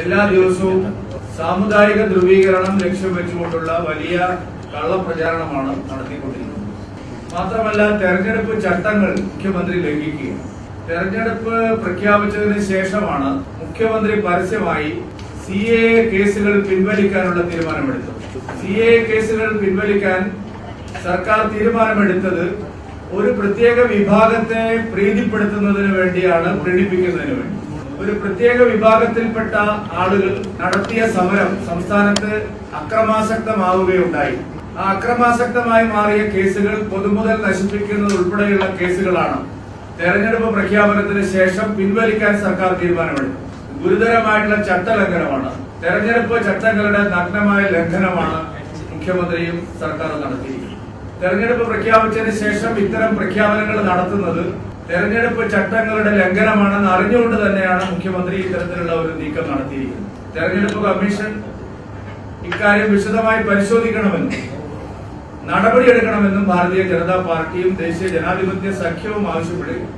എല്ലാ ദിവസവും സാമുദായിക ധ്രുവീകരണം ലക്ഷ്യം വെച്ചുകൊണ്ടുള്ള വലിയ കള്ളപ്രചാരണമാണ് നടത്തിക്കൊണ്ടിരിക്കുന്നത്. മാത്രമല്ല തെരഞ്ഞെടുപ്പ് ചട്ടങ്ങൾ മുഖ്യമന്ത്രി ലംഘിക്കുക തെരഞ്ഞെടുപ്പ് പ്രഖ്യാപിച്ചതിന് ശേഷമാണ് മുഖ്യമന്ത്രി പരസ്യമായി സി എ കേസുകൾ പിൻവലിക്കാനുള്ള തീരുമാനമെടുത്തത്. സി എ കേസുകൾ പിൻവലിക്കാൻ സർക്കാർ തീരുമാനമെടുത്തത് ഒരു പ്രത്യേക വിഭാഗത്തെ പ്രീതിപ്പെടുത്തുന്നതിന് വേണ്ടിയാണ് പ്രീണിപ്പിക്കുന്നതിന് വേണ്ടി. ഒരു പ്രത്യേക വിഭാഗത്തിൽപ്പെട്ട ആളുകൾ നടത്തിയ സമരം സംസ്ഥാനത്ത് അക്രമാസക്തമാവുകയുണ്ടായി. ആ അക്രമാസക്തമായി മാറിയ കേസുകൾ പൊതുമുതൽ നശിപ്പിക്കുന്നത് ഉൾപ്പെടെയുള്ള കേസുകളാണ്. തെരഞ്ഞെടുപ്പ് പ്രഖ്യാപനത്തിന് ശേഷം പിൻവലിക്കാൻ സർക്കാർ തീരുമാനമെടുത്തു. ഗുരുതരമായിട്ടുള്ള ചട്ടലംഘനമാണ്. തെരഞ്ഞെടുപ്പ് ചട്ടങ്ങളുടെ നഗ്നമായ ലംഘനമാണ് മുഖ്യമന്ത്രിയും സർക്കാർ നടത്തിയിരിക്കുന്നത്. തെരഞ്ഞെടുപ്പ് പ്രഖ്യാപിച്ചതിന് ശേഷം ഇത്തരം പ്രഖ്യാപനങ്ങൾ നടത്തുന്നത് തെരഞ്ഞെടുപ്പ് ചട്ടങ്ങളുടെ ലംഘനമാണെന്ന് അറിഞ്ഞുകൊണ്ട് തന്നെയാണ് മുഖ്യമന്ത്രി ഇത്തരത്തിലുള്ള ഒരു നീക്കം നടത്തിയിരിക്കുന്നത്. തെരഞ്ഞെടുപ്പ് കമ്മീഷൻ ഇക്കാര്യം വിശദമായി പരിശോധിക്കണമെന്നും നടപടിയെടുക്കണമെന്നും ഭാരതീയ ജനതാ പാർട്ടിയും ദേശീയ ജനാധിപത്യ സഖ്യവും ആവശ്യപ്പെടുകയും